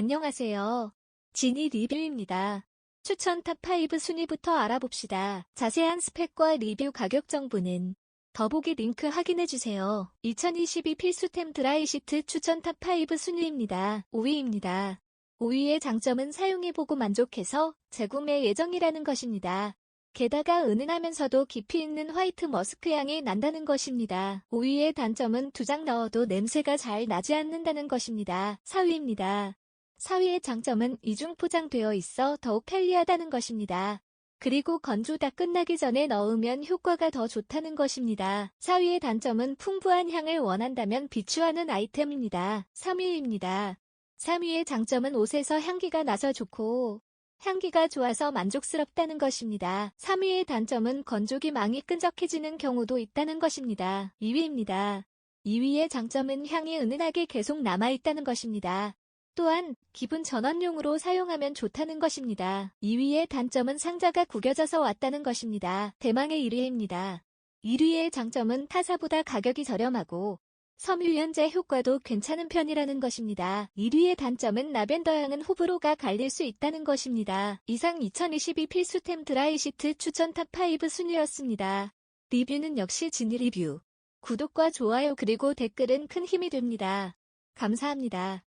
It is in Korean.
안녕하세요. 지니 리뷰입니다. 추천 탑5 순위부터 알아봅시다. 자세한 스펙과 리뷰 가격 정보는 더보기 링크 확인해주세요. 2022 필수템 드라이시트 추천 탑5 순위입니다. 5위입니다. 5위의 장점은 사용해보고 만족해서 재구매 예정이라는 것입니다. 게다가 은은하면서도 깊이 있는 화이트 머스크 향이 난다는 것입니다. 5위의 단점은 두 장 넣어도 냄새가 잘 나지 않는다는 것입니다. 4위입니다. 4위의 장점은 이중 포장되어 있어 더욱 편리하다는 것입니다. 그리고 건조 다 끝나기 전에 넣으면 효과가 더 좋다는 것입니다. 4위의 단점은 풍부한 향을 원한다면 비추하는 아이템입니다. 3위입니다. 3위의 장점은 옷에서 향기가 나서 좋고 향기가 좋아서 만족스럽다는 것입니다. 3위의 단점은 건조기 망이 끈적해지는 경우도 있다는 것입니다. 2위입니다. 2위의 장점은 향이 은은하게 계속 남아있다는 것입니다. 또한 기분 전환용으로 사용하면 좋다는 것입니다. 2위의 단점은 상자가 구겨져서 왔다는 것입니다. 대망의 1위입니다. 1위의 장점은 타사보다 가격이 저렴하고 섬유유연제 효과도 괜찮은 편이라는 것입니다. 1위의 단점은 라벤더 향은 호불호가 갈릴 수 있다는 것입니다. 이상 2022 필수템 드라이시트 추천 탑5 순위였습니다. 리뷰는 역시 진리 리뷰. 구독과 좋아요 그리고 댓글은 큰 힘이 됩니다. 감사합니다.